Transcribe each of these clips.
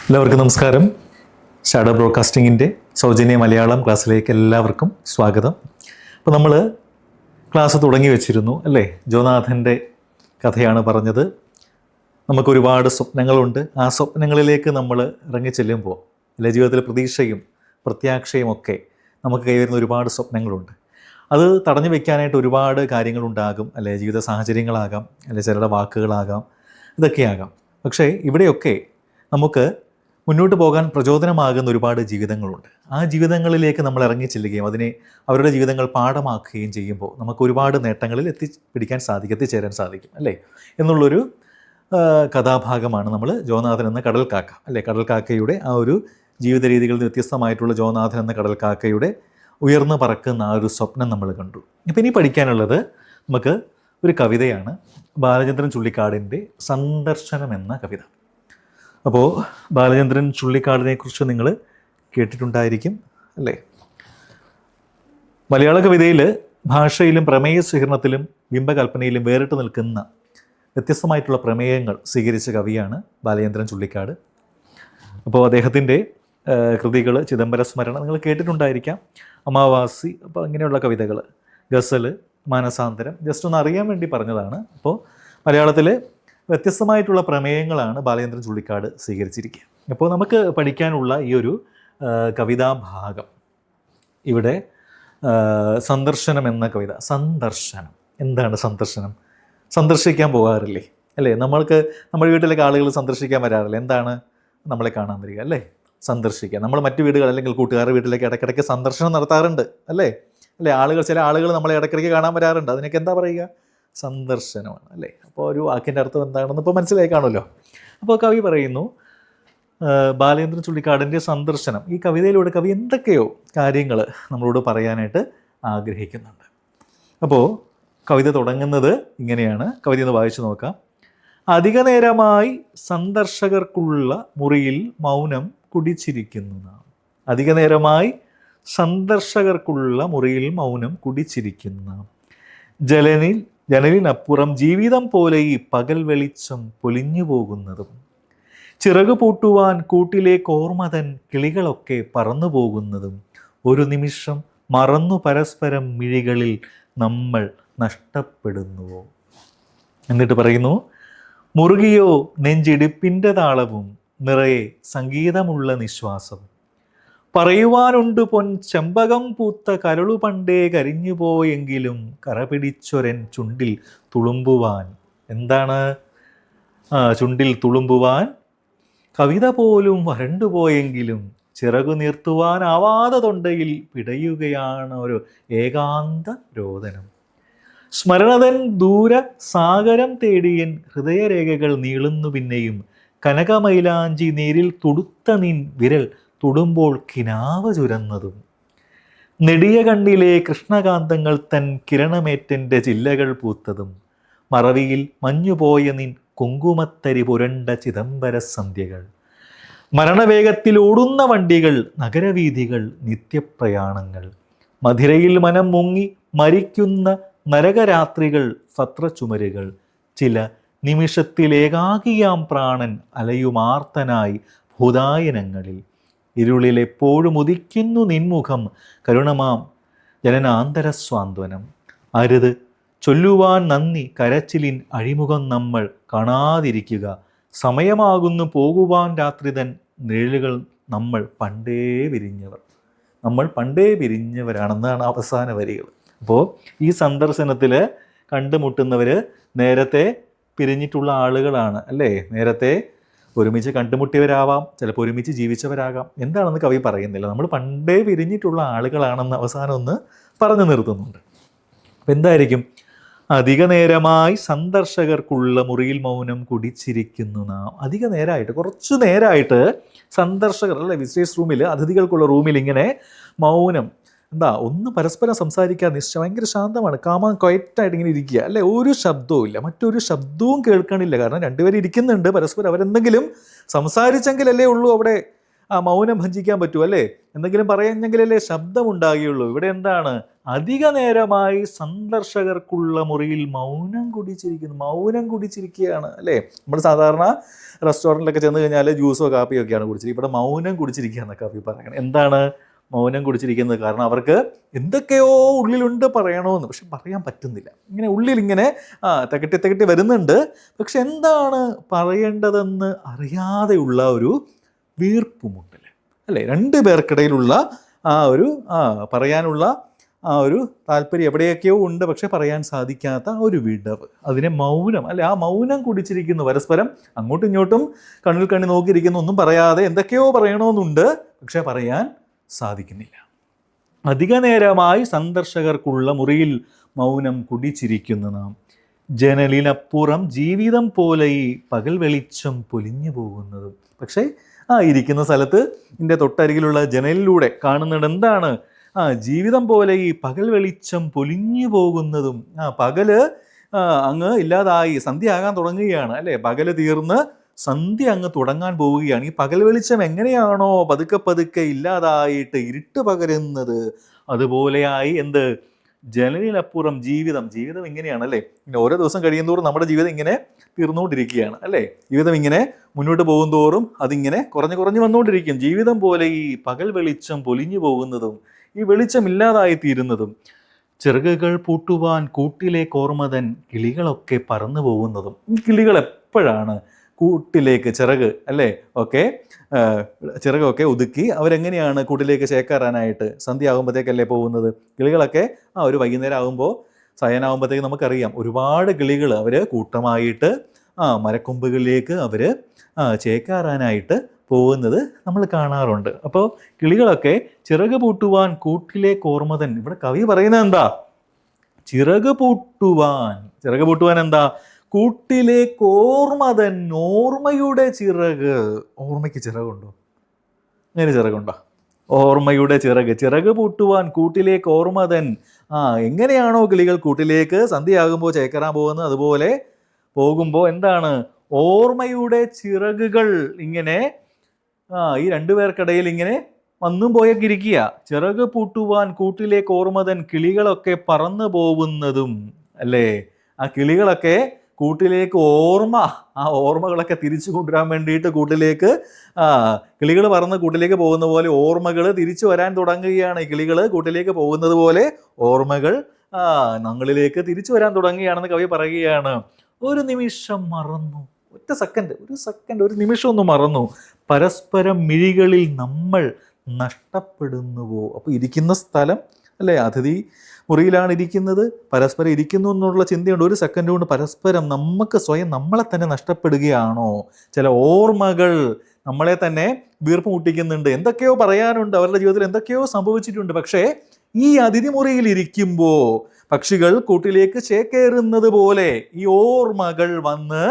എല്ലാവർക്കും നമസ്കാരം. ഷാഡോ ബ്രോഡ്കാസ്റ്റിങ്ങിന്റെ സൗജന്യ മലയാളം ക്ലാസ്സിലേക്ക് എല്ലാവർക്കും സ്വാഗതം. അപ്പോൾ നമ്മൾ ക്ലാസ് തുടങ്ങി വെച്ചിരുന്നു അല്ലേ? ജോനാഥന്റെ കഥയാണ് പറഞ്ഞത്. നമുക്ക് ഒരുപാട് സ്വപ്നങ്ങളുണ്ട്. ആ സ്വപ്നങ്ങളിലേക്ക് നമ്മൾ ഇറങ്ങിച്ചെല്ലുമ്പോൾ അല്ലെ ജീവിതത്തിലെ പ്രതീക്ഷയും പ്രത്യാക്ഷയും ഒക്കെ നമുക്ക് കൈവരുന്ന ഒരുപാട് സ്വപ്നങ്ങളുണ്ട്. അത് തടഞ്ഞു വെക്കാനായിട്ട് ഒരുപാട് കാര്യങ്ങളുണ്ടാകും അല്ലെ ജീവിത സാഹചര്യങ്ങളാകാം അല്ലെ ചിലരുടെ വാക്കുകളാകാം ഇതൊക്കെയാകാം. പക്ഷേ ഇവിടെയൊക്കെ നമുക്ക് മുന്നോട്ട് പോകാൻ പ്രചോദനമാകുന്ന ഒരുപാട് ജീവിതങ്ങളുണ്ട്. ആ ജീവിതങ്ങളിലേക്ക് നമ്മൾ ഇറങ്ങി ചെല്ലുകയും അതിനെ അവരുടെ ജീവിതങ്ങൾ പാഠമാക്കുകയും ചെയ്യുമ്പോൾ നമുക്ക് ഒരുപാട് നേട്ടങ്ങളിൽ എത്തിപ്പിടിക്കാൻ സാധിക്കും എത്തിച്ചേരാൻ സാധിക്കും അല്ലേ? എന്നുള്ളൊരു കഥാഭാഗമാണ് നമ്മൾ ജോനാഥൻ എന്ന കടൽക്കാക്ക അല്ലേ? കടൽക്കാക്കയുടെ ആ ഒരു ജീവിത രീതികളിൽ വ്യത്യസ്തമായിട്ടുള്ള ജോനാഥൻ എന്ന കടൽക്കാക്കയുടെ ഉയർന്നു പറക്കുന്ന ആ ഒരു സ്വപ്നം നമ്മൾ കണ്ടു. ഇപ്പം ഇനി പഠിക്കാനുള്ളത് നമുക്ക് ഒരു കവിതയാണ്. ബാലചന്ദ്രൻ ചുള്ളിക്കാടിന്റെ സന്ദർശനം എന്ന കവിത. അപ്പോൾ ബാലചന്ദ്രൻ ചുള്ളിക്കാടിനെ കുറിച്ച് നിങ്ങൾ കേട്ടിട്ടുണ്ടായിരിക്കും അല്ലേ? മലയാള കവിതയിൽ ഭാഷയിലും പ്രമേയ സ്വീകരണത്തിലും ബിംബകൽപ്പനയിലും വേറിട്ട് നിൽക്കുന്ന വ്യത്യസ്തമായിട്ടുള്ള പ്രമേയങ്ങൾ സ്വീകരിച്ച കവിയാണ് ബാലചന്ദ്രൻ ചുള്ളിക്കാട്. അപ്പോൾ അദ്ദേഹത്തിന്റെ കൃതികൾ ചിദംബര സ്മരണ നിങ്ങൾ കേട്ടിട്ടുണ്ടായിരിക്കാം. അമാവാസി അപ്പോൾ ഇങ്ങനെയുള്ള കവിതകൾ ഗസൽ മാനസാന്തരം ജസ്റ്റ് ഒന്ന് അറിയാൻ വേണ്ടി പറഞ്ഞതാണ്. അപ്പോൾ മലയാളത്തിൽ വ്യത്യസ്തമായിട്ടുള്ള പ്രമേയങ്ങളാണ് ബാലചന്ദ്രൻ ചുള്ളിക്കാട് സ്വീകരിച്ചിരിക്കുക. അപ്പോൾ നമുക്ക് പഠിക്കാനുള്ള ഈ ഒരു കവിതാഭാഗം. ഇവിടെ സന്ദർശനം എന്ന കവിത സന്ദർശനം. എന്താണ് സന്ദർശനം? സന്ദർശിക്കാൻ പോകാറില്ലേ? അല്ലേ? നമ്മൾക്ക് നമ്മുടെ വീട്ടിലേക്ക് ആളുകൾ സന്ദർശിക്കാൻ വരാറില്ല? എന്താണ് നമ്മളെ കാണാൻ വരിക അല്ലേ? സന്ദർശിക്കുക. നമ്മൾ മറ്റു വീടുകൾ അല്ലെങ്കിൽ കൂട്ടുകാരുടെ വീട്ടിലേക്ക് ഇടയ്ക്കിടയ്ക്ക് സന്ദർശനം നടത്താറുണ്ട് അല്ലേ? അല്ലേ? ആളുകൾ ചില ആളുകൾ നമ്മളെ ഇടയ്ക്കിടയ്ക്ക് കാണാൻ വരാറുണ്ട്. അതിനൊക്കെ എന്താ പറയുക? സന്ദർശനമാണ് അല്ലേ? അപ്പോൾ ഒരു വാക്കിന്റെ അർത്ഥം എന്താണെന്ന് ഇപ്പോൾ മനസ്സിലായി കാണുമല്ലോ. അപ്പോൾ കവി പറയുന്നു ബാലേന്ദ്രൻ ചുള്ളിക്കാടിന്റെ സന്ദർശനം. ഈ കവിതയിലൂടെ കവി എന്തൊക്കെയോ കാര്യങ്ങൾ നമ്മളോട് പറയാനായിട്ട് ആഗ്രഹിക്കുന്നുണ്ട്. അപ്പോൾ കവിത തുടങ്ങുന്നത് ഇങ്ങനെയാണ്. കവിത ഒന്ന് വായിച്ചു നോക്കാം. അധിക നേരമായി സന്ദർശകർക്കുള്ള മുറിയിൽ മൗനം കുടിച്ചിരിക്കുന്നു അധിക നേരമായി സന്ദർശകർക്കുള്ള മുറിയിൽ മൗനം കുടിച്ചിരിക്കുന്നു ജലനിൽ ജനലിനപ്പുറം ജീവിതം പോലെ ഈ പകൽ വെളിച്ചം പൊലിഞ്ഞു പോകുന്നതും ചിറകു പൂട്ടുവാൻ കൂട്ടിലേക്ക് ഓർമ്മതൻ കിളികളൊക്കെ പറന്നു പോകുന്നതും ഒരു നിമിഷം മറന്നു പരസ്പരം മിഴികളിൽ നമ്മൾ നഷ്ടപ്പെടുന്നുവോ? എന്നിട്ട് പറയുന്നു മുറുകിയോ നെഞ്ചിടിപ്പിന്റെ താളവും നിറയെ സംഗീതമുള്ള നിശ്വാസം. പറയുവാനുണ്ട് പൊൻ ചെമ്പകം പൂത്ത കരളു പണ്ടേ കരിഞ്ഞുപോയെങ്കിലും കറപിടിച്ചൊരൻ ചുണ്ടിൽ തുളുമ്പുവാൻ. എന്താണ്? ചുണ്ടിൽ തുളുമ്പുവാൻ? കവിത പോലും വരണ്ടുപോയെങ്കിലും ചിറകു നിർത്തുവാനാവാതെ തൊണ്ടയിൽ പിടയുകയാണ് ഒരു ഏകാന്ത രോദനം. സ്മരണതൻ ദൂര സാഗരം തേടിയൻ ഹൃദയരേഖകൾ നീളുന്നു പിന്നെയും കനകമൈലാഞ്ചി നേരിൽ തുടുത്ത നിൻ വിരൽ തൊടുമ്പോൾ കിനാവ് ചുരന്നതും. നെടിയ കണ്ണിലെ കൃഷ്ണകാന്തങ്ങൾ തൻ കിരണമേറ്റന്റെ ചില്ലകൾ പൂത്തതും. മറവിയിൽ മഞ്ഞുപോയ നിൻ കുങ്കുമത്തരി പുരണ്ട ചിദംബര സന്ധ്യകൾ. മരണവേഗത്തിൽ ഓടുന്ന വണ്ടികൾ നഗരവീഥികൾ നിത്യപ്രയാണങ്ങൾ. മധുരയിൽ മനം മുങ്ങി മരിക്കുന്ന നരകരാത്രികൾ സത്രച്ചുമരുകൾ ചില നിമിഷത്തിലേകാകിയാം പ്രാണൻ അലയുമാർത്തനായി ഭൂതായനങ്ങളിൽ ഇരുളിൽ എപ്പോഴും ഉദിക്കുന്നു നിൻമുഖം. കരുണമാം ജനനാന്തരസ്വാന്തനം. അരുത്. ചൊല്ലുവാൻ നന്ദി. കരച്ചിലിൻ അഴിമുഖം നമ്മൾ കാണാതിരിക്കുക. സമയമാകുന്നു പോകുവാൻ രാത്രിതൻ. നിഴലുകൾ നമ്മൾ പണ്ടേ വിരിഞ്ഞവർ. നമ്മൾ പണ്ടേ പിരിഞ്ഞവരാണെന്നാണ് അവസാന വരികൾ. അപ്പോൾ ഈ സന്ദർശനത്തിൽ കണ്ടുമുട്ടുന്നവർ നേരത്തെ പിരിഞ്ഞിട്ടുള്ള ആളുകളാണ് അല്ലേ? നേരത്തെ ഒരുമിച്ച് കണ്ടുമുട്ടിയവരാവാം ചിലപ്പോൾ ഒരുമിച്ച് ജീവിച്ചവരാകാം. എന്താണെന്ന് കവി പറയുന്നില്ല. നമ്മൾ പണ്ടേ പിരിഞ്ഞിട്ടുള്ള ആളുകളാണെന്ന് അവസാനം ഒന്ന് പറഞ്ഞു നിർത്തുന്നുണ്ട്. അപ്പം എന്തായിരിക്കും? അധിക നേരമായി സന്ദർശകർക്കുള്ള മുറിയിൽ മൗനം കുടിച്ചിരിക്കുന്നു നാം. അധിക നേരമായിട്ട് കുറച്ച് നേരമായിട്ട് സന്ദർശകർ അല്ലെ വിസിറ്റേഴ്സ് റൂമിൽ അതിഥികൾക്കുള്ള റൂമിൽ ഇങ്ങനെ മൗനം എന്താ ഒന്ന് പരസ്പരം സംസാരിക്കാൻ നിശ്ചയം. ഭയങ്കര ശാന്തമാണ്. കാമാൻ ക്വയറ്റായിട്ട് ഇങ്ങനെ ഇരിക്കുക. അല്ലെ? ഒരു ശബ്ദവും ഇല്ല. മറ്റൊരു ശബ്ദവും കേൾക്കണില്ല. കാരണം രണ്ടുപേരും ഇരിക്കുന്നുണ്ട്. പരസ്പരം അവരെന്തെങ്കിലും സംസാരിച്ചെങ്കിലല്ലേ ഉള്ളൂ അവിടെ ആ മൗനം ഭഞ്ജിക്കാൻ പറ്റൂ അല്ലേ? എന്തെങ്കിലും പറയുന്നെങ്കിലല്ലേ ശബ്ദം ഉണ്ടാകുകയുള്ളൂ ഇവിടെ എന്താണ്? അധിക നേരമായി സന്ദർശകർക്കുള്ള മുറിയിൽ മൗനം കുടിച്ചിരിക്കുന്നു. മൗനം കുടിച്ചിരിക്കുകയാണ് അല്ലേ? നമ്മൾ സാധാരണ റെസ്റ്റോറന്റിലൊക്കെ ചെന്ന് കഴിഞ്ഞാൽ ജ്യൂസോ കാപ്പിയോ ഒക്കെയാണ് കുടിച്ചിരിക്കുക ഇവിടെ മൗനം കുടിച്ചിരിക്കുക എന്നൊക്കെ കാപ്പി പറയണം എന്താണ്? മൗനം കുടിച്ചിരിക്കുന്നത് കാരണം അവർക്ക് എന്തൊക്കെയോ ഉള്ളിലുണ്ട് പറയണമെന്ന് പക്ഷെ പറയാൻ പറ്റുന്നില്ല. ഇങ്ങനെ ആ തകട്ടി തകട്ടി വരുന്നുണ്ട്. പക്ഷെ എന്താണ് പറയേണ്ടതെന്ന് അറിയാതെയുള്ള ഒരു വീർപ്പുമുട്ടൽ അല്ലേ? രണ്ട് പേർക്കിടയിലുള്ള ആ ഒരു ആ പറയാനുള്ള ആ ഒരു താല്പര്യം എവിടെയൊക്കെയോ ഉണ്ട്. പക്ഷെ പറയാൻ സാധിക്കാത്ത ഒരു വിടവ്. അതിനെ മൗനം. അല്ലെ? ആ മൗനം കുടിച്ചിരിക്കുന്നു. പരസ്പരം അങ്ങോട്ടും ഇങ്ങോട്ടും കണ്ണിൽ കണ്ണി നോക്കിയിരിക്കുന്നു. ഒന്നും പറയാതെ എന്തൊക്കെയോ പറയണമെന്നുണ്ട് പക്ഷെ പറയാൻ സാധിക്കുന്നില്ല. അധികനേരമായി സന്ദർശകർക്കുള്ള മുറിയിൽ മൗനം കുടിച്ചിരിക്കുന്നു നാം. ജനലിനപ്പുറം ജീവിതം പോലെ ഈ പകൽ വെളിച്ചം പൊലിഞ്ഞു പോകുന്നതും. പക്ഷേ ആ ഇരിക്കുന്ന സ്ഥലത്ത് എന്റെ തൊട്ടരികിലുള്ള ജനലിലൂടെ കാണുന്നത് എന്താണ്? ആ ജീവിതം പോലെ ഈ പകൽ വെളിച്ചം പൊലിഞ്ഞു പോകുന്നതും. ആ പകൽ അങ്ങ് ഇല്ലാതായി സന്ധ്യ ആകാൻ തുടങ്ങുകയാണ് അല്ലേ? പകൽ തീർന്ന് സന്ധ്യ അങ്ങ് തുടങ്ങാൻ പോവുകയാണ്. ഈ പകൽ വെളിച്ചം എങ്ങനെയാണോ പതുക്കെ പതുക്കെ ഇല്ലാതായിട്ട് ഇരുട്ട് പകരുന്നത്. അതുപോലെയായി എന്ത്? ജനലിനപ്പുറം ജീവിതം. ജീവിതം ഇങ്ങനെയാണ് അല്ലേ? ഇങ്ങനെ ഓരോ ദിവസം കഴിയുന്തോറും നമ്മുടെ ജീവിതം ഇങ്ങനെ തീർന്നുകൊണ്ടിരിക്കുകയാണ് അല്ലേ? ജീവിതം ഇങ്ങനെ മുന്നോട്ട് പോകുന്തോറും അതിങ്ങനെ കുറഞ്ഞു കുറഞ്ഞു വന്നുകൊണ്ടിരിക്കും. ജീവിതം പോലെ ഈ പകൽ വെളിച്ചം പൊലിഞ്ഞു പോകുന്നതും ഈ വെളിച്ചം ഇല്ലാതായി തീരുന്നതും ചിറകുകൾ പൂട്ടുവാൻ കൂട്ടിലെ കോർമതൻ കിളികളൊക്കെ പറന്നു പോകുന്നതും ഈ കിളികൾ എപ്പോഴാണ് കൂട്ടിലേക്ക് ചിറക് അല്ലേ? ഓക്കെ. ചിറകൊക്കെ ഒതുക്കി അവരെങ്ങനെയാണ് കൂട്ടിലേക്ക് ചേക്കേറാനായിട്ട് സന്ധ്യ ആകുമ്പോഴത്തേക്കല്ലേ പോകുന്നത്? കിളികളൊക്കെ ആ ഒരു വൈകുന്നേരം ആകുമ്പോൾ സയനാകുമ്പോഴത്തേക്ക് നമുക്കറിയാം ഒരുപാട് കിളികൾ അവർ കൂട്ടമായിട്ട് ആ മരക്കൊമ്പുകളിലേക്ക് അവർ ചേക്കേറാനായിട്ട് പോകുന്നത് നമ്മൾ കാണാറുണ്ട്. അപ്പോൾ കിളികളൊക്കെ ചിറക് പൂട്ടുവാൻ കൂട്ടിലെ കോർമതൻ ഇവിടെ കവി പറയുന്നത് എന്താ? ചിറക് പൂട്ടുവാൻ. ചിറക് പൂട്ടുവാൻ എന്താ? കൂട്ടിലെ തൻ ഓർമ്മയുടെ ചിറക്. ഓർമ്മയ്ക്ക് ചിറകുണ്ടോ? അങ്ങനെ ചിറകുണ്ടോ? ഓർമ്മയുടെ ചിറക്. ചിറക് പൂട്ടുവാൻ കൂട്ടിലേക്ക് ഓർമ്മ തൻ ആ എങ്ങനെയാണോ കിളികൾ കൂട്ടിലേക്ക് സന്ധ്യയാകുമ്പോൾ ചേക്കറാൻ പോകുന്നത്? അതുപോലെ പോകുമ്പോൾ എന്താണ്? ഓർമ്മയുടെ ചിറകുകൾ ഇങ്ങനെ ആ ഈ രണ്ടുപേർക്കിടയിൽ ഇങ്ങനെ വന്നും പോയൊക്കെ ഇരിക്കുക ചിറക് പൂട്ടുവാൻ കൂട്ടിലേക്ക് ഓർമ്മതൻ കിളികളൊക്കെ പറന്നു പോകുന്നതും അല്ലേ? ആ കിളികളൊക്കെ കൂട്ടിലേക്ക് ഓർമ്മ ആ ഓർമ്മകളൊക്കെ തിരിച്ചു കൊണ്ടുവരാൻ വേണ്ടിയിട്ട് കൂട്ടിലേക്ക് കിളികൾ പറന്ന് കൂട്ടിലേക്ക് പോകുന്ന പോലെ ഓർമ്മകൾ തിരിച്ചു വരാൻ തുടങ്ങുകയാണ്. കിളികൾ കൂട്ടിലേക്ക് പോകുന്നത് പോലെ ഓർമ്മകൾ ഞങ്ങളിലേക്ക് തിരിച്ചു വരാൻ തുടങ്ങുകയാണെന്ന് കവി പറയുകയാണ്. ഒരു നിമിഷം മറന്നു. ഒറ്റ സെക്കൻഡ് ഒരു സെക്കൻഡ് ഒരു നിമിഷം ഒന്ന് മറന്നു. പരസ്പരം മിഴികളിൽ നമ്മൾ നഷ്ടപ്പെടുന്നുവോ? അപ്പോൾ ഇരിക്കുന്ന സ്ഥലം അല്ലേ? അതിഥി മുറിയിലാണ് ഇരിക്കുന്നത് പരസ്പരം ഇരിക്കുന്നു എന്നുള്ള ചിന്തയുണ്ട്. ഒരു സെക്കൻഡ് കൊണ്ട് പരസ്പരം നമുക്ക് സ്വയം നമ്മളെ തന്നെ നഷ്ടപ്പെടുകയാണോ? ചില ഓർമ്മകൾ നമ്മളെ തന്നെ വീർപ്പ് മുട്ടിക്കുന്നുണ്ട്. എന്തൊക്കെയോ പറയാനുണ്ട്. അവരുടെ ജീവിതത്തിൽ എന്തൊക്കെയോ സംഭവിച്ചിട്ടുണ്ട്. പക്ഷേ ഈ അതിഥി മുറിയിൽ ഇരിക്കുമ്പോൾ പക്ഷികൾ കൂട്ടിലേക്ക് ചേക്കേറുന്നത് പോലെ ഈ ഓർമ്മകൾ വന്ന്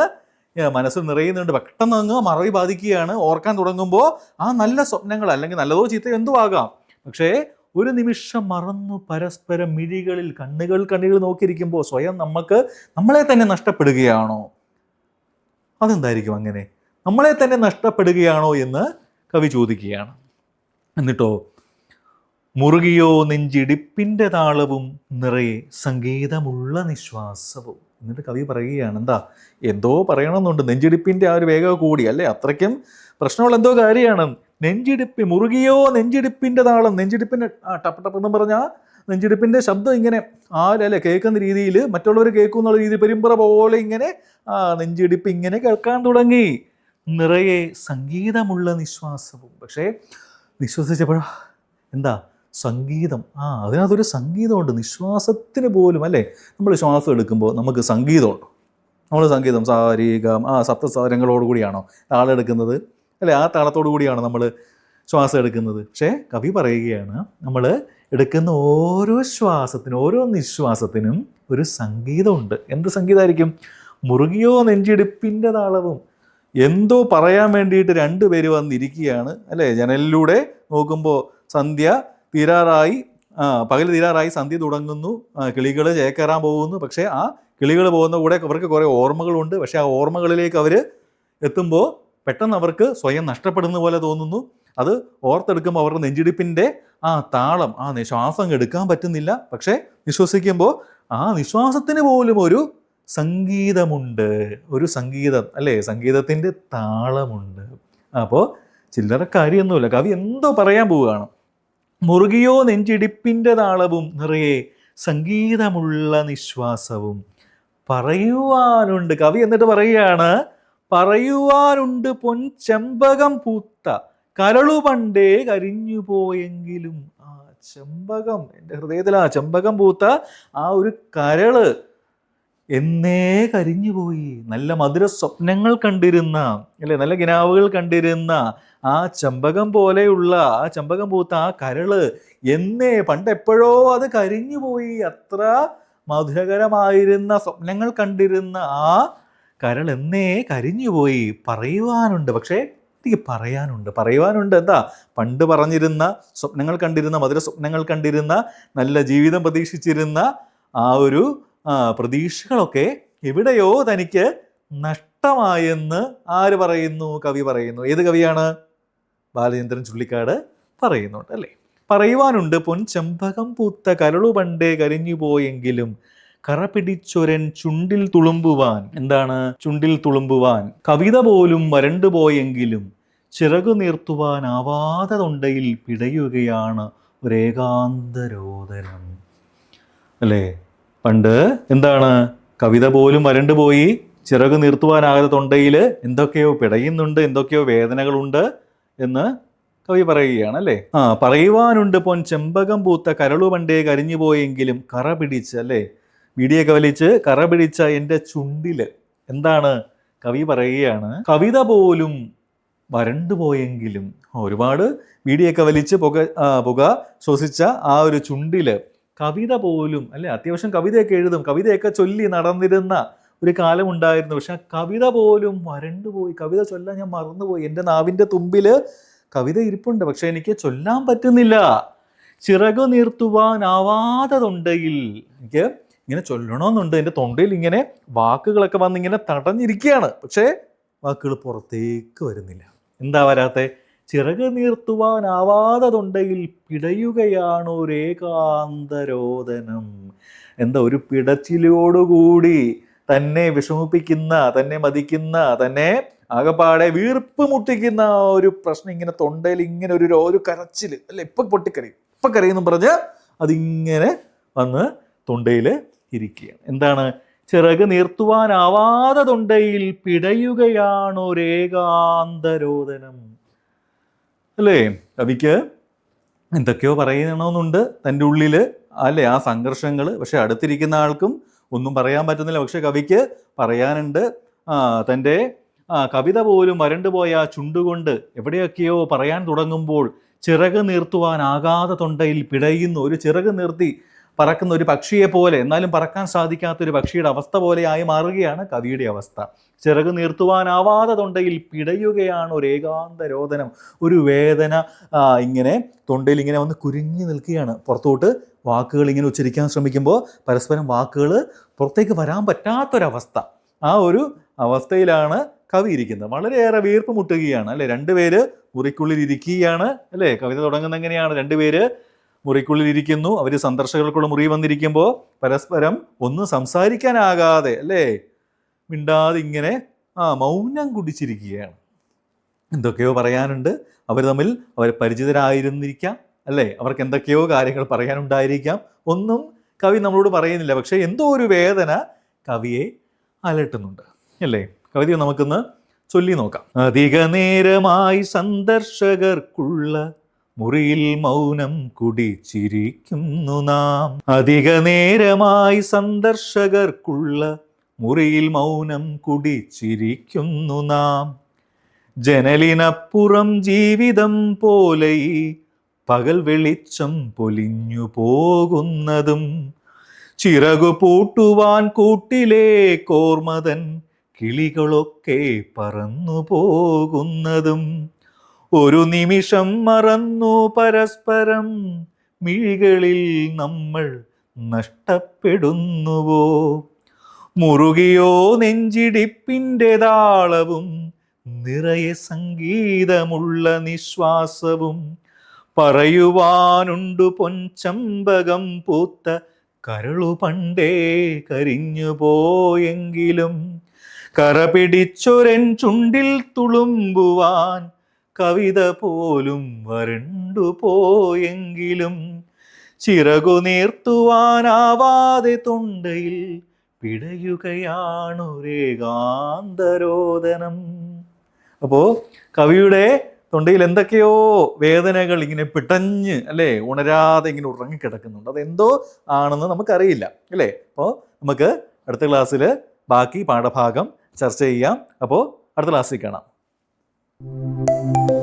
മനസ്സ് നിറയുന്നുണ്ട്. പെട്ടെന്ന് അങ്ങ് മറവി ബാധിക്കുകയാണ്. ഓർക്കാൻ തുടങ്ങുമ്പോൾ ആ നല്ല സ്വപ്നങ്ങൾ അല്ലെങ്കിൽ നല്ലതോ ചീത്തയോ എന്തോ ആകാം പക്ഷേ ഒരു നിമിഷം മറന്നു പരസ്പരം മിഴികളിൽ കണ്ണുകൾ കണ്ണുകൾ നോക്കിയിരിക്കുമ്പോൾ സ്വയം നമുക്ക് നമ്മളെ തന്നെ നഷ്ടപ്പെടുകയാണോ? അതെന്തായിരിക്കും അങ്ങനെ? നമ്മളെ തന്നെ നഷ്ടപ്പെടുകയാണോ എന്ന് കവി ചോദിക്കുകയാണ്. എന്നിട്ടോ മുറുകിയോ നെഞ്ചിടിപ്പിന്റെ താളവും നിറയെ സംഗീതമുള്ള നിശ്വാസവും. എന്നിട്ട് കവി പറയുകയാണ് എന്താ എന്തോ പറയണമെന്നുണ്ട്. നെഞ്ചിടിപ്പിന്റെ ആ ഒരു വേഗം കൂടി. അല്ലേ അത്രയ്ക്കും പ്രശ്നമുള്ള എന്തോ കാര്യമാണ്. നെഞ്ചിടിപ്പ് മുറുകിയോ നെഞ്ചിടിപ്പിന്റെ താളം നെഞ്ചിടിപ്പിന്റെ ആ ടപ്പ് ടപ്പ് എന്ന് പറഞ്ഞാൽ നെഞ്ചിടിപ്പിന്റെ ശബ്ദം ഇങ്ങനെ ആരല്ലേ കേൾക്കുന്ന രീതിയിൽ മറ്റുള്ളവർ കേൾക്കും എന്നുള്ള രീതിയിൽ പെരുമ്പറ പോലെ ഇങ്ങനെ ആ നെഞ്ചിടിപ്പ് ഇങ്ങനെ കേൾക്കാൻ തുടങ്ങി. നിറയെ സംഗീതമുള്ള നിശ്വാസവും. പക്ഷേ നിശ്വസിച്ചപ്പോഴാ എന്താ? സംഗീതം. ആ അതിനകത്തൊരു സംഗീതമുണ്ട്. നിശ്വാസത്തിന് പോലും അല്ലേ? നമ്മൾ ശ്വാസം എടുക്കുമ്പോൾ നമുക്ക് സംഗീതമുണ്ട്. നമ്മൾ സംഗീതം സാരീകം ആ സപ്തസാരങ്ങളോടുകൂടിയാണോ ആളെടുക്കുന്നത്? അല്ലേ? ആ താളത്തോടു കൂടിയാണ് നമ്മൾ ശ്വാസം എടുക്കുന്നത്. പക്ഷേ കവി പറയുകയാണ് നമ്മൾ എടുക്കുന്ന ഓരോ ശ്വാസത്തിനും ഓരോ നിശ്വാസത്തിനും ഒരു സംഗീതമുണ്ട്. എന്ത് സംഗീതമായിരിക്കും? മുറുകിയോ നെഞ്ചിടിപ്പിന്റെ താളവും. എന്തോ പറയാൻ വേണ്ടിയിട്ട് രണ്ടുപേര് വന്നിരിക്കുകയാണ് അല്ലേ? ജനലിലൂടെ നോക്കുമ്പോൾ സന്ധ്യ തീരാറായി പകൽ തീരാറായി സന്ധ്യ തുടങ്ങുന്നു. കിളികൾ ചേക്കേറാൻ പോകുന്നു. പക്ഷേ ആ കിളികൾ പോകുന്ന കൂടെ അവർക്ക് കുറേ ഓർമ്മകളുണ്ട്. പക്ഷേ ആ ഓർമ്മകളിലേക്ക് അവർ എത്തുമ്പോൾ പെട്ടെന്ന് അവർക്ക് സ്വയം നഷ്ടപ്പെടുന്ന പോലെ തോന്നുന്നു. അത് ഓർത്തെടുക്കുമ്പോൾ അവരുടെ നെഞ്ചിടിപ്പിന്റെ ആ താളം ആ നിശ്വാസം എടുക്കാൻ പറ്റുന്നില്ല. പക്ഷേ വിശ്വസിക്കുമ്പോൾ ആ നിശ്വാസത്തിന് പോലും ഒരു സംഗീതമുണ്ട്. ഒരു സംഗീതം അല്ലേ? സംഗീതത്തിന്റെ താളമുണ്ട്. അപ്പോൾ ചില്ലറ കാര്യമൊന്നുമില്ല. കവി എന്തോ പറയാൻ പോവുകയാണ്. മുറുകിയോ നെഞ്ചിടിപ്പിന്റെ താളവും നിറയെ സംഗീതമുള്ള നിശ്വാസവും പറയുവാനുണ്ട്. കവി എന്നിട്ട് പറയുകയാണ് പറയുവാനുണ്ട് പൊൻ ചെമ്പകം പൂത്ത. കരളു പണ്ടേ കരിഞ്ഞു പോയെങ്കിലും ആ ചെമ്പകം എന്റെ ഹൃദയത്തിൽ ആ ചെമ്പകം പൂത്ത ആ ഒരു കരൾ എന്നേ കരിഞ്ഞുപോയി നല്ല മധുര സ്വപ്നങ്ങൾ കണ്ടിരുന്ന അല്ലെ? നല്ല ഗിനാവുകൾ കണ്ടിരുന്ന ആ ചെമ്പകം പോലെയുള്ള ആ ചെമ്പകം പൂത്ത ആ കരൾ എന്നേ പണ്ട് എപ്പോഴോ അത് കരിഞ്ഞുപോയി അത്ര മധുരകരമായിരുന്ന സ്വപ്നങ്ങൾ കണ്ടിരുന്ന ആ കരൾ എന്നേ കരിഞ്ഞുപോയി പറയുവാനുണ്ട്. പക്ഷേ എനിക്ക് പറയാനുണ്ട്. പറയുവാനുണ്ട് എന്താ? പണ്ട് പറഞ്ഞിരുന്ന സ്വപ്നങ്ങൾ കണ്ടിരുന്ന മധുര സ്വപ്നങ്ങൾ കണ്ടിരുന്ന നല്ല ജീവിതം പ്രതീക്ഷിച്ചിരുന്ന ആ ഒരു പ്രതീക്ഷകളൊക്കെ എവിടെയോ തനിക്ക് നഷ്ടമായെന്ന് ആര് പറയുന്നു? കവി പറയുന്നു. ഏത് കവിയാണ്? ബാലചന്ദ്രൻ ചുള്ളിക്കാട് പറയുന്നുണ്ട് അല്ലേ? പറയുവാനുണ്ട് പൊൻ ചെമ്പകം പൂത്ത കരളു പണ്ടേ കരിഞ്ഞു പോയെങ്കിലും കറ പിടിച്ചൊരൻ ചുണ്ടിൽ തുളുമ്പുവാൻ. എന്താണ്? ചുണ്ടിൽ തുളുമ്പുവാൻ. കവിത പോലും വരണ്ടുപോയെങ്കിലും ചിറകു നീർത്തുവാനാവാതെ തൊണ്ടയിൽ പിടയുകയാണ് ഒരേകാന്തരോദനം. അല്ലേ? പണ്ട് എന്താണ്? കവിത പോലും വരണ്ടുപോയി ചിറക് നിർത്തുവാനാകാതെ തൊണ്ടയിൽ എന്തൊക്കെയോ പിടയുന്നുണ്ട് എന്തൊക്കെയോ വേദനകളുണ്ട് എന്ന് കവി പറയുകയാണ് അല്ലേ? ആ പറയുവാനുണ്ട് പൊൻ ചെമ്പകം പൂത്ത കരളു പണ്ടേ കരിഞ്ഞു പോയെങ്കിലും കറ പിടിച്ച് അല്ലേ? വീടിയൊക്കെ വലിച്ച് കറ പിടിച്ച എന്റെ ചുണ്ടിൽ. എന്താണ്? കവി പറയുകയാണ് കവിത പോലും വരണ്ടുപോയെങ്കിലും ഒരുപാട് വീടിയൊക്കെ വലിച്ച് പുക പുക ശ്വസിച്ച ആ ഒരു ചുണ്ടിൽ കവിത പോലും അല്ലെ? അത്യാവശ്യം കവിതയൊക്കെ എഴുതും. കവിതയൊക്കെ ചൊല്ലി നടന്നിരുന്ന ഒരു കാലം ഉണ്ടായിരുന്നു പക്ഷെ ആ കവിത പോലും വരണ്ടുപോയി കവിത ചൊല്ലാൻ ഞാൻ മറന്നുപോയി. എന്റെ നാവിന്റെ തുമ്പിൽ കവിത ഇരിപ്പുണ്ട്. പക്ഷെ എനിക്ക് ചൊല്ലാൻ പറ്റുന്നില്ല. ചിറകു നീർത്തുവാനാവാതെ തൊണ്ടയിൽ എനിക്ക് ഇങ്ങനെ ചൊല്ലണമെന്നുണ്ട് എന്റെ തൊണ്ടയിൽ ഇങ്ങനെ വാക്കുകളൊക്കെ വന്നിങ്ങനെ തടഞ്ഞിരിക്കുകയാണ് പക്ഷേ വാക്കുകൾ പുറത്തേക്ക് വരുന്നില്ല. എന്താ വരാത്തെ? ചിറക് നീർത്തുവാനാവാതെ തൊണ്ടയിൽ പിടയുകയാണ് ഒരു ഏകാന്തരോദനം എന്താ ഒരു പിടച്ചിലോടുകൂടി തന്നെ വിഷമിപ്പിക്കുന്ന തന്നെ മതിക്കുന്ന തന്നെ ആകപ്പാടെ വീർപ്പ് മുട്ടിക്കുന്ന ഒരു പ്രശ്നം ഇങ്ങനെ തൊണ്ടയിൽ ഇങ്ങനെ ഒരു ഒരു കരച്ചിൽ അല്ല? ഇപ്പൊ പൊട്ടിക്കറി ഇപ്പൊ കറിയെന്നും പറഞ്ഞ് അതിങ്ങനെ വന്ന് തൊണ്ടയിൽ ഇരിക്കുകയാണ്. എന്താണ്? ചിറക് നീർത്തുവാനാവാതെ തൊണ്ടയിൽ പിടയുകയാണ് ഒരേകാന്തരോദനം. അല്ലേ? കവിക്ക് എന്തൊക്കെയോ പറയണമെന്നുണ്ട് തന്റെ ഉള്ളിൽ അല്ലേ? ആ സംഘർഷങ്ങൾ പക്ഷെ അടുത്തിരിക്കുന്ന ആൾക്കും ഒന്നും പറയാൻ പറ്റുന്നില്ല. പക്ഷെ കവിക്ക് പറയാനുണ്ട്. തന്റെ കവിത പോലും വരണ്ടുപോയ ചുണ്ടുകൊണ്ട് എവിടെയൊക്കെയോ പറയാൻ തുടങ്ങുമ്പോൾ ചിറക് നീർത്തുവാനാകാതെ തൊണ്ടയിൽ പിടയുന്നു. ഒരു ചിറക് നിർത്തി പറക്കുന്ന ഒരു പക്ഷിയെ പോലെ എന്നാലും പറക്കാൻ സാധിക്കാത്ത ഒരു പക്ഷിയുടെ അവസ്ഥ പോലെയായി മാറുകയാണ് കവിയുടെ അവസ്ഥ. ചിറക് നീർത്തുവാനാവാതെ തൊണ്ടയിൽ പിടയുകയാണ് ഒരു ഏകാന്ത രോദനം. ഒരു വേദന ഇങ്ങനെ തൊണ്ടയിൽ ഇങ്ങനെ വന്ന് കുരുങ്ങി നിൽക്കുകയാണ്. പുറത്തോട്ട് വാക്കുകൾ ഇങ്ങനെ ഉച്ചരിക്കാൻ ശ്രമിക്കുമ്പോൾ പരസ്പരം വാക്കുകൾ പുറത്തേക്ക് വരാൻ പറ്റാത്തൊരവസ്ഥ. ആ ഒരു അവസ്ഥയിലാണ് കവി ഇരിക്കുന്നത്. വളരെയേറെ വീർപ്പ് മുട്ടുകയാണ്. അല്ലെ? രണ്ടുപേര് മുറിക്കുള്ളിൽ ഇരിക്കുകയാണ്. അല്ലേ? കവിത തുടങ്ങുന്ന എങ്ങനെയാണ്? രണ്ടുപേര് മുറിക്കുള്ളിൽ ഇരിക്കുന്നു അവർ സന്ദർശകർക്കുള്ള മുറി വന്നിരിക്കുമ്പോൾ പരസ്പരം ഒന്നും സംസാരിക്കാനാകാതെ അല്ലേ? മിണ്ടാതെ ഇങ്ങനെ ആ മൗനം കുടിച്ചിരിക്കുകയാണ്. എന്തൊക്കെയോ പറയാനുണ്ട്. അവർ തമ്മിൽ അവർ പരിചിതരായിരുന്നിരിക്കാം അല്ലേ? അവർക്ക് എന്തൊക്കെയോ കാര്യങ്ങൾ പറയാനുണ്ടായിരിക്കാം. ഒന്നും കവി നമ്മളോട് പറയുന്നില്ല. പക്ഷേ എന്തോ ഒരു വേദന കവിയെ അലട്ടുന്നുണ്ട് അല്ലേ? കവിത നമുക്കൊന്ന് ചൊല്ലി നോക്കാം. അധിക നേരമായി സന്ദർശകർക്കുള്ള മുറിയിൽ മൗനം കുടിച്ചിരിക്കുന്നു നാം. അധിക നേരമായി സന്ദർശകർക്കുള്ള മുറിയിൽ മൗനം കുടിച്ചിരിക്കുന്നു നാം. ജനലിനപ്പുറം ജീവിതം പോലെ പകൽ വെളിച്ചം പൊലിഞ്ഞു പോകുന്നതും ചിറകു പൂട്ടുവാൻ കൂട്ടിലെ കോർമതൻ കിളികളൊക്കെ പറന്നു പോകുന്നതും ഒരു നിമിഷം മറന്നു പരസ്പരം. മിഴികളിൽ നമ്മൾ നഷ്ടപ്പെടുന്നുവോ? മുറുകിയോ നെഞ്ചിടിപ്പിന്റെ താളവും നിറയെ സംഗീതമുള്ള നിശ്വാസവും. പറയുവാനുണ്ടു പൊൻചമ്പകം പൂത്ത കരളു പണ്ടേ കരിഞ്ഞു പോയെങ്കിലും. കറ പിടിച്ചൊരൻ ചുണ്ടിൽ തുളുമ്പുവാൻ കവിത പോലും വരണ്ടു പോയെങ്കിലും ചിറകു നീർത്തുവാനാവാതെ തൊണ്ടയിൽ പിടയുകയാണൊരേകാന്തരോദനം അപ്പോൾ കവിയുടെ തൊണ്ടയിൽ എന്തൊക്കെയോ വേദനകൾ ഇങ്ങനെ പിടഞ്ഞ് അല്ലേ ഉണരാതെ ഇങ്ങനെ ഉറങ്ങിക്കിടക്കുന്നുണ്ട്. അതെന്തോ ആണെന്ന് നമുക്കറിയില്ല അല്ലേ? അപ്പോൾ നമുക്ക് അടുത്ത ക്ലാസ്സിൽ ബാക്കി പാഠഭാഗം ചർച്ച ചെയ്യാം. അപ്പോൾ അടുത്ത ക്ലാസ്സിൽ കാണാം. Thank you.